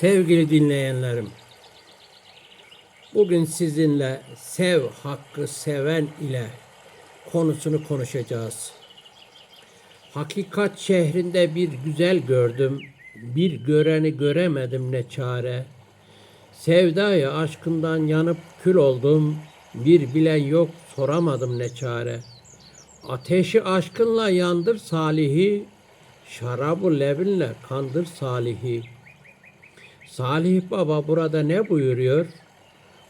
Sevgili dinleyenlerim, bugün sizinle sev hakkı seven ile konusunu konuşacağız. Hakikat şehrinde bir güzel gördüm, bir göreni göremedim ne çare. Sevdaya aşkından yanıp kül oldum, bir bilen yok soramadım ne çare. Ateşi aşkınla yandır salihi, şarabı levinle kandır salihi. Salih Baba burada ne buyuruyor?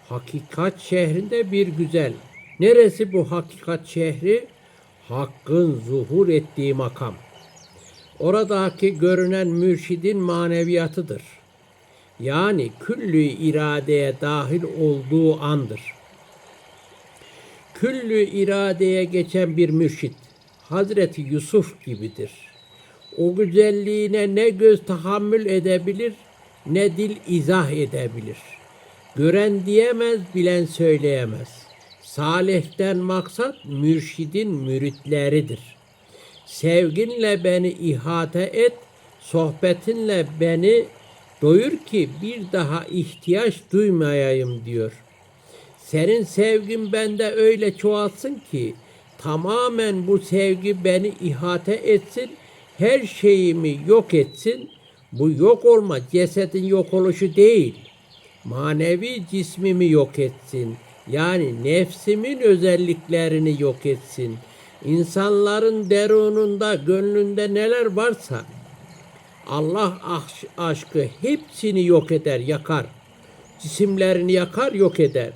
Hakikat şehrinde bir güzel. Neresi bu hakikat şehri? Hakkın zuhur ettiği makam. Oradaki görünen mürşidin maneviyatıdır. Yani küllü iradeye dahil olduğu andır. Küllü iradeye geçen bir mürşit Hazreti Yusuf gibidir. O güzelliğine ne göz tahammül edebilir ne dil izah edebilir. Gören diyemez, bilen söyleyemez. Salihten maksat mürşidin müritleridir. Sevginle beni ihate et, sohbetinle beni doyur ki bir daha ihtiyaç duymayayım diyor. Senin sevgin bende öyle çoğalsın ki tamamen bu sevgi beni ihate etsin, her şeyimi yok etsin. Bu yok olma cesedin yok oluşu değil. Manevi cismimi yok etsin. Yani nefsimin özelliklerini yok etsin. İnsanların derununda, gönlünde neler varsa Allah aş- aşkı hepsini yok eder, yakar. Cisimlerini yakar, yok eder.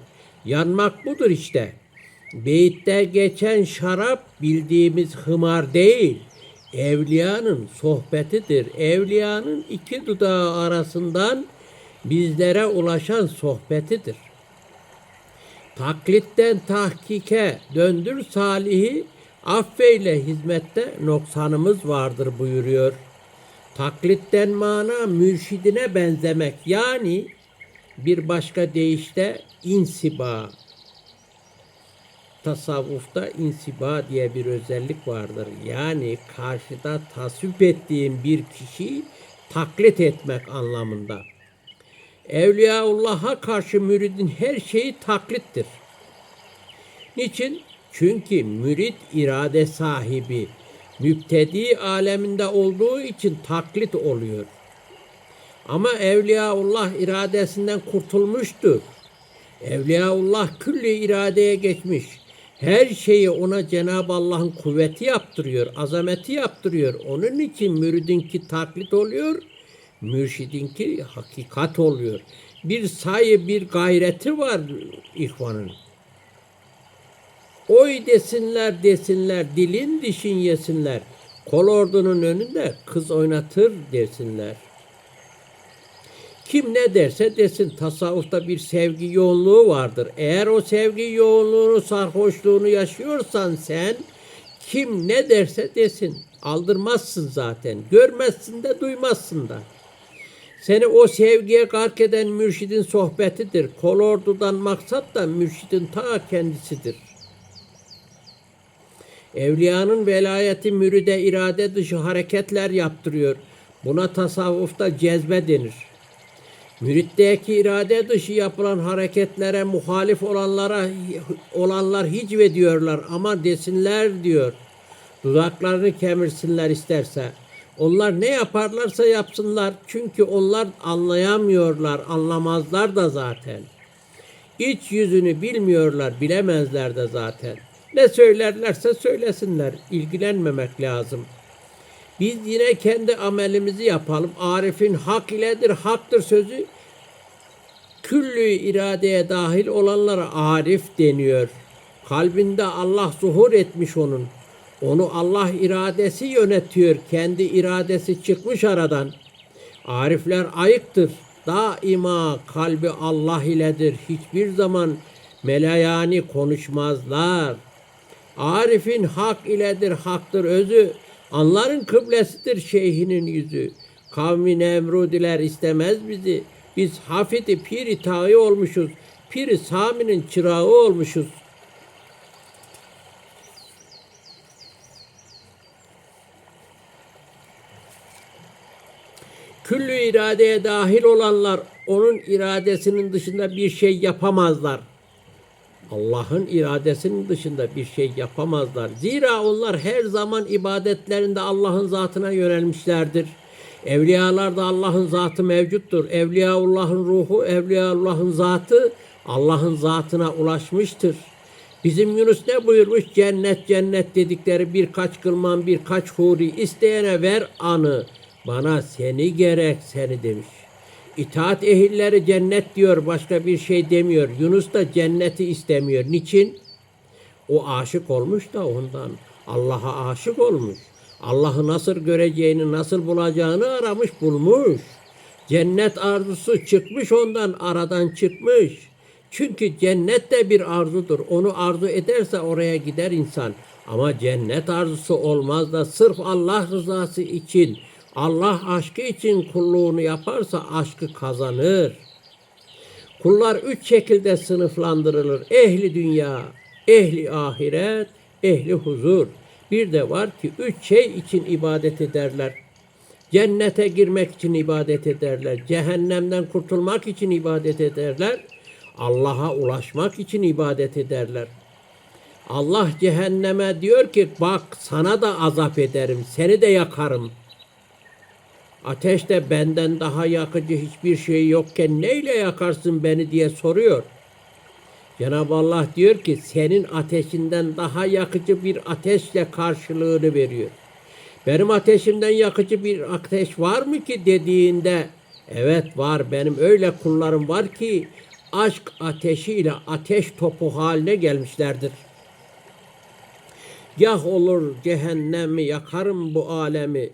Yanmak budur işte. Beytte geçen şarap bildiğimiz hımar değil. Evliyanın sohbetidir. Evliyanın iki dudağı arasından bizlere ulaşan sohbetidir. Taklitten tahkike döndür salihi, affeyle hizmette noksanımız vardır buyuruyor. Taklitten mana mürşidine benzemek yani bir başka deyişle insiba. Tasavvufta insiba diye bir özellik vardır. Yani karşıda tasvip ettiğin bir kişiyi taklit etmek anlamında. Evliyaullah'a karşı müridin her şeyi taklittir. Niçin? Çünkü mürit irade sahibi, müptedi aleminde olduğu için taklit oluyor. Ama Evliyaullah iradesinden kurtulmuştur. Evliyaullah külli iradeye geçmiş. Her şeyi ona Cenab-ı Allah'ın kuvveti yaptırıyor, azameti yaptırıyor. Onun için müridinki taklit oluyor, mürşidinki hakikat oluyor. Bir sayı, bir gayreti var ihvanın. Oy desinler desinler, dilin dişin yesinler. Kol ordunun önünde kız oynatır desinler. Kim ne derse desin tasavvufta bir sevgi yoğunluğu vardır. Eğer o sevgi yoğunluğunu, sarhoşluğunu yaşıyorsan sen kim ne derse desin aldırmazsın zaten. Görmezsin de duymazsın da. Seni o sevgiye gark eden mürşidin sohbetidir. Kol ordudan maksat da mürşidin ta kendisidir. Evliyanın velayeti müride irade dışı hareketler yaptırıyor. Buna tasavvufta cezbe denir. Müritteki irade dışı yapılan hareketlere muhalif olanlara olanlar hicve diyorlar ama desinler diyor. Dudaklarını kemirsinler isterse. Onlar ne yaparlarsa yapsınlar. Çünkü onlar anlayamıyorlar, anlamazlar da zaten. İç yüzünü bilmiyorlar, bilemezler de zaten. Ne söylerlerse söylesinler, ilgilenmemek lazım. Biz yine kendi amelimizi yapalım. Arif'in hak iledir, haktır sözü küllü iradeye dahil olanlara arif deniyor. Kalbinde Allah zuhur etmiş onun. Onu Allah iradesi yönetiyor. Kendi iradesi çıkmış aradan. Arifler ayıktır. Daima kalbi Allah iledir. Hiçbir zaman melayani konuşmazlar. Arif'in hak iledir, haktır özü. Anların kıblesidir şeyhinin yüzü. Kavmi Nemrudiler istemez bizi. Biz hafidi piri tağı olmuşuz. Piri Sami'nin çırağı olmuşuz. Küllü iradeye dahil olanlar onun iradesinin dışında bir şey yapamazlar. Allah'ın iradesinin dışında bir şey yapamazlar. Zira onlar her zaman ibadetlerinde Allah'ın zatına yönelmişlerdir. Evliyalar da Allah'ın zatı mevcuttur. Evliyaullah'ın ruhu, Evliyaullah'ın zatı Allah'ın zatına ulaşmıştır. Bizim Yunus ne buyurmuş? Cennet cennet dedikleri birkaç kılman birkaç huri isteyene ver anı. Bana seni gerek seni demiş. İtaat ehilleri cennet diyor başka bir şey demiyor. Yunus da cenneti istemiyor. Niçin? O aşık olmuş da ondan. Allah'a aşık olmuş. Allah'ı nasıl göreceğini, nasıl bulacağını aramış, bulmuş. Cennet arzusu çıkmış ondan, aradan çıkmış. Çünkü cennet de bir arzudur. Onu arzu ederse oraya gider insan. Ama cennet arzusu olmaz da sırf Allah rızası için, Allah aşkı için kulluğunu yaparsa aşkı kazanır. Kullar üç şekilde sınıflandırılır. Ehli dünya, ehli ahiret, ehli huzur. Bir de var ki üç şey için ibadet ederler. Cennete girmek için ibadet ederler. Cehennemden kurtulmak için ibadet ederler. Allah'a ulaşmak için ibadet ederler. Allah cehenneme diyor ki bak sana da azap ederim, seni de yakarım. Ateşte benden daha yakıcı hiçbir şey yokken neyle yakarsın beni diye soruyor. Cenab-ı Allah diyor ki senin ateşinden daha yakıcı bir ateşle karşılığını veriyor. Benim ateşimden yakıcı bir ateş var mı ki dediğinde evet var benim öyle kullarım var ki aşk ateşiyle ateş topu haline gelmişlerdir. Gah olur cehennemi yakarım bu alemi.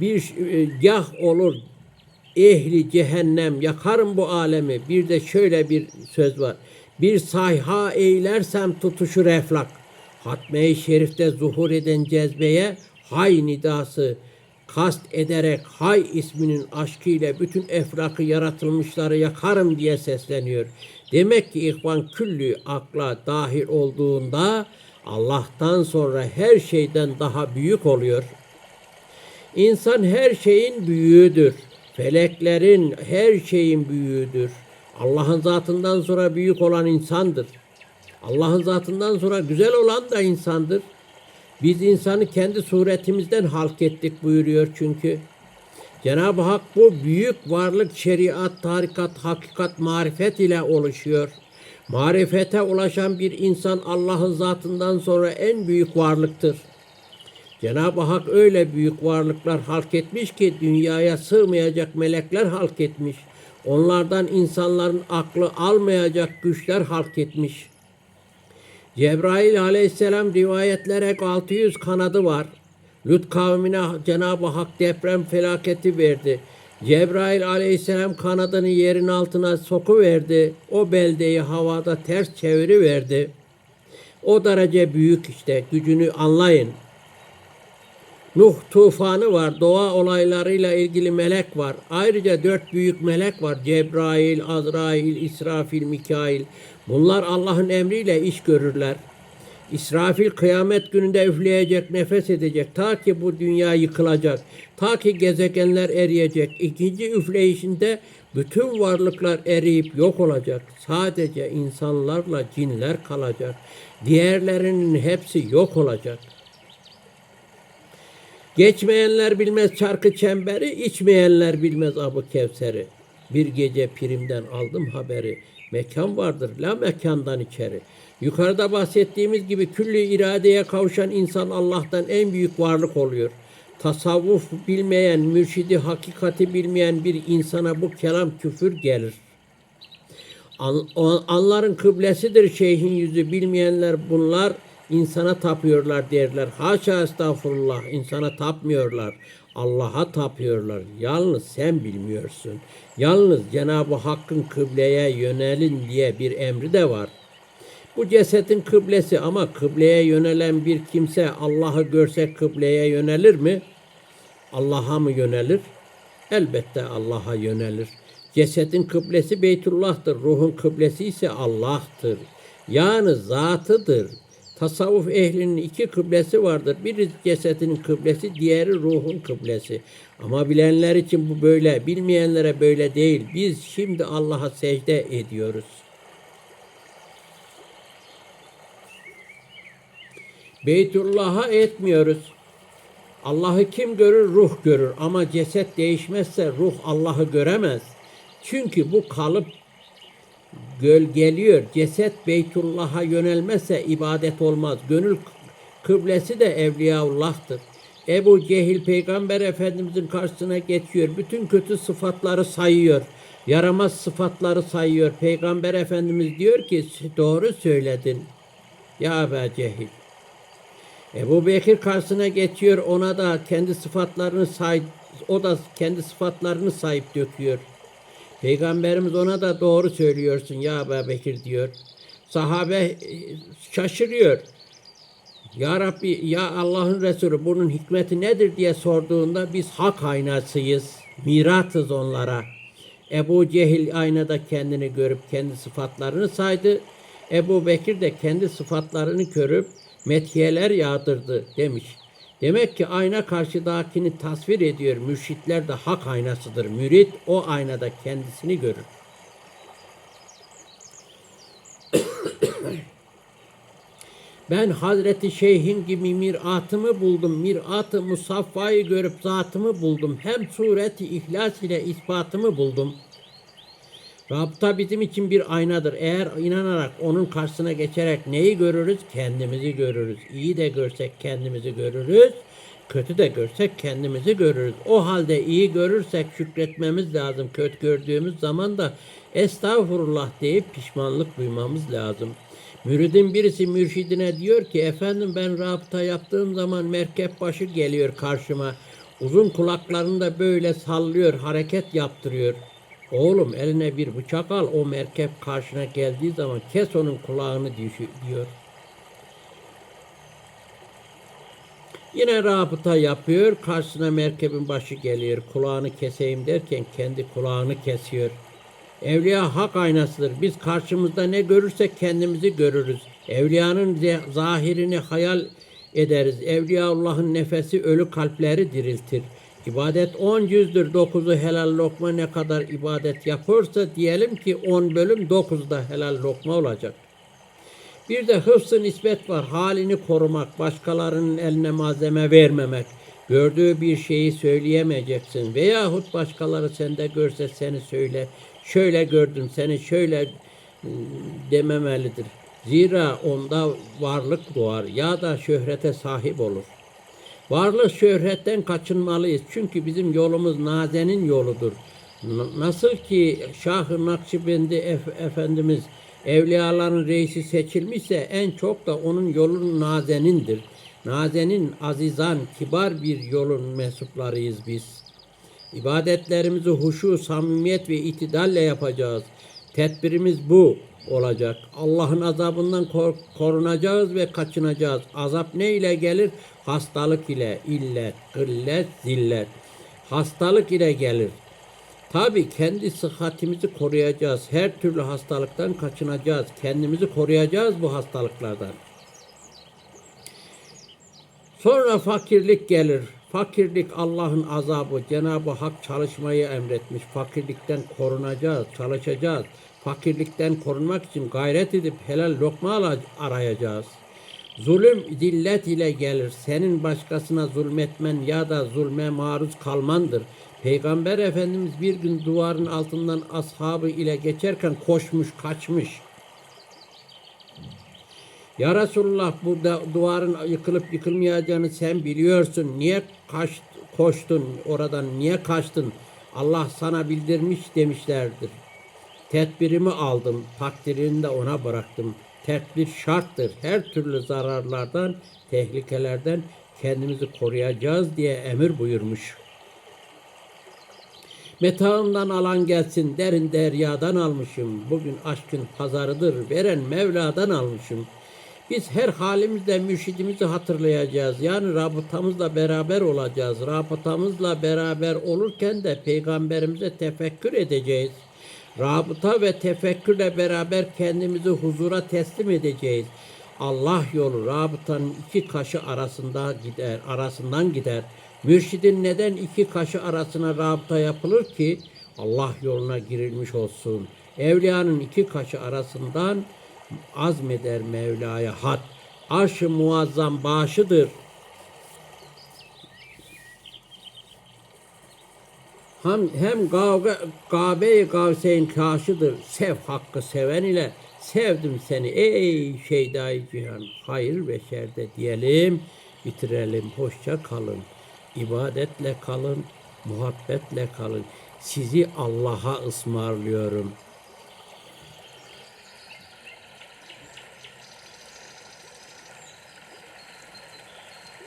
Bir e, gah olur ehli cehennem yakarım bu alemi. Bir de şöyle bir söz var. Bir sayha eylersem tutuşur eflak. Hatme-i Şerif'te zuhur eden cezbeye hay nidası kast ederek hay isminin aşkıyla bütün efrakı yaratılmışları yakarım diye sesleniyor. Demek ki ihvan küllü akla dahil olduğunda Allah'tan sonra her şeyden daha büyük oluyor. İnsan her şeyin büyüğüdür. Feleklerin her şeyin büyüğüdür. Allah'ın zatından sonra büyük olan insandır. Allah'ın zatından sonra güzel olan da insandır. Biz insanı kendi suretimizden halk ettik buyuruyor çünkü. Cenab-ı Hak bu büyük varlık şeriat, tarikat, hakikat, marifet ile oluşuyor. Marifete ulaşan bir insan Allah'ın zatından sonra en büyük varlıktır. Cenab-ı Hak öyle büyük varlıklar halk etmiş ki dünyaya sığmayacak melekler halk etmiş. Onlardan insanların aklı almayacak güçler halk etmiş. Cebrail aleyhisselam rivayetlere 600 kanadı var. Lut kavmine Cenab-ı Hak deprem felaketi verdi. Cebrail aleyhisselam kanadını yerin altına soku verdi. O beldeyi havada ters çeviri verdi. O derece büyük işte gücünü anlayın. Nuh tufanı var. Doğa olaylarıyla ilgili melek var. Ayrıca dört büyük melek var. Cebrail, Azrail, İsrafil, Mikail. Bunlar Allah'ın emriyle iş görürler. İsrafil kıyamet gününde üfleyecek, nefes edecek. Ta ki bu dünya yıkılacak. Ta ki gezegenler eriyecek. İkinci üfleyişinde bütün varlıklar eriyip yok olacak. Sadece insanlarla cinler kalacak. Diğerlerinin hepsi yok olacak. Geçmeyenler bilmez çarkı çemberi, içmeyenler bilmez abu kevseri. Bir gece pirimden aldım haberi. Mekan vardır, la mekandan içeri. Yukarıda bahsettiğimiz gibi küllü iradeye kavuşan insan Allah'tan en büyük varlık oluyor. Tasavvuf bilmeyen, mürşidi hakikati bilmeyen bir insana bu kelam küfür gelir. An, anların kıblesidir şeyhin yüzü bilmeyenler bunlar insana tapıyorlar derler. Haşa estağfurullah insana tapmıyorlar. Allah'a tapıyorlar. Yalnız sen bilmiyorsun. Yalnız Cenab-ı Hakk'ın kıbleye yönelin diye bir emri de var. Bu cesetin kıblesi ama kıbleye yönelen bir kimse Allah'ı görse kıbleye yönelir mi? Allah'a mı yönelir? Elbette Allah'a yönelir. Cesedin kıblesi Beytullah'tır. Ruhun kıblesi ise Allah'tır. Yani zatıdır. Tasavvuf ehlinin iki kıblesi vardır. Biri cesedinin kıblesi, diğeri ruhun kıblesi. Ama bilenler için bu böyle, bilmeyenlere böyle değil. Biz şimdi Allah'a secde ediyoruz. Beytullah'a etmiyoruz. Allah'ı kim görür? Ruh görür. Ama ceset değişmezse ruh Allah'ı göremez. Çünkü bu kalıp gölgeliyor. Ceset Beytullah'a yönelmezse ibadet olmaz. Gönül kıblesi de Evliyaullah'tır. Ebu Cehil Peygamber Efendimizin karşısına geçiyor. Bütün kötü sıfatları sayıyor. Yaramaz sıfatları sayıyor. Peygamber Efendimiz diyor ki doğru söyledin. Ya Ebu Cehil. Ebu Bekir karşısına geçiyor. Ona da kendi sıfatlarını say o da kendi sıfatlarını sayıp döküyor. Peygamberimiz ona da doğru söylüyorsun ya Ebu Bekir diyor. Sahabe e, şaşırıyor. Ya Rabbi ya Allah'ın Resulü bunun hikmeti nedir diye sorduğunda biz hak aynasıyız. Miratız onlara. Ebu Cehil aynada kendini görüp kendi sıfatlarını saydı. Ebu Bekir de kendi sıfatlarını görüp methiyeler yağdırdı demiş. Demek ki ayna karşıdakini tasvir ediyor. Mürşitler de hak aynasıdır. Mürit o aynada kendisini görür. Ben Hazreti Şeyh'in gibi miratımı buldum. Mirat-ı musaffayı görüp zatımı buldum. Hem sureti ihlas ile ispatımı buldum. Rabıta bizim için bir aynadır. Eğer inanarak onun karşısına geçerek neyi görürüz? Kendimizi görürüz. İyi de görsek kendimizi görürüz. Kötü de görsek kendimizi görürüz. O halde iyi görürsek şükretmemiz lazım. Kötü gördüğümüz zaman da estağfurullah deyip pişmanlık duymamız lazım. Müridin birisi mürşidine diyor ki efendim ben rabıta yaptığım zaman merkep başı geliyor karşıma. Uzun kulaklarını da böyle sallıyor, hareket yaptırıyor. Oğlum eline bir bıçak al o merkep karşına geldiği zaman kes onun kulağını diyor. Yine rabıta yapıyor. Karşısına merkebin başı geliyor. Kulağını keseyim derken kendi kulağını kesiyor. Evliya hak aynasıdır. Biz karşımızda ne görürsek kendimizi görürüz. Evliyanın zahirini hayal ederiz. Evliyaullah'ın nefesi ölü kalpleri diriltir. İbadet on yüzdür. Dokuzu helal lokma ne kadar ibadet yapırsa diyelim ki on bölüm dokuzda helal lokma olacak. Bir de hıfzı nispet var. Halini korumak, başkalarının eline malzeme vermemek. Gördüğü bir şeyi söyleyemeyeceksin. Veyahut başkaları sende görse seni söyle. Şöyle gördüm seni şöyle ıı, dememelidir. Zira onda varlık doğar ya da şöhrete sahip olur. Varlık şöhretten kaçınmalıyız. Çünkü bizim yolumuz nazenin yoludur. Nasıl ki Şah-ı Nakşibendi Ef- Efendimiz evliyaların reisi seçilmişse en çok da onun yolun nazenindir. Nazenin azizan, kibar bir yolun mensuplarıyız biz. İbadetlerimizi huşu, samimiyet ve itidalle yapacağız. Tedbirimiz bu olacak. Allah'ın azabından kor- korunacağız ve kaçınacağız. Azap ne ile gelir? Hastalık ile, illet, gıllet, zillet. Hastalık ile gelir. Tabi kendi sıhhatimizi koruyacağız. Her türlü hastalıktan kaçınacağız. Kendimizi koruyacağız bu hastalıklardan. Sonra fakirlik gelir. Fakirlik Allah'ın azabı. Cenab-ı Hak çalışmayı emretmiş. Fakirlikten korunacağız, çalışacağız. Fakirlikten korunmak için gayret edip helal lokma arayacağız. Zulüm zillet ile gelir. Senin başkasına zulmetmen ya da zulme maruz kalmandır. Peygamber Efendimiz bir gün duvarın altından ashabı ile geçerken koşmuş, kaçmış. Ya Resulullah bu da duvarın yıkılıp yıkılmayacağını sen biliyorsun. Niye kaç, koştun oradan, niye kaçtın? Allah sana bildirmiş demişlerdir. Tedbirimi aldım, takdirini de ona bıraktım. Tedbir şarttır. Her türlü zararlardan, tehlikelerden kendimizi koruyacağız diye emir buyurmuş. Metağından alan gelsin, derin deryadan almışım. Bugün aşkın pazarıdır, veren Mevla'dan almışım. Biz her halimizde mürşidimizi hatırlayacağız. Yani rabıtamızla beraber olacağız. Rabıtamızla beraber olurken de peygamberimize tefekkür edeceğiz. Rabıta ve tefekkürle beraber kendimizi huzura teslim edeceğiz. Allah yolu rabıtanın iki kaşı arasında gider, arasından gider. Mürşidin neden iki kaşı arasına rabıta yapılır ki? Allah yoluna girilmiş olsun. Evliyanın iki kaşı arasından azmeder Mevla'ya hat. Arş-ı muazzam başıdır. Hem, hem kavga, Kabe-i Kavseyn kaşıdır. Sev hakkı seven ile sevdim seni ey şeydai cihan. Hayır ve şerde diyelim, bitirelim. Hoşça kalın. İbadetle kalın, muhabbetle kalın. Sizi Allah'a ısmarlıyorum.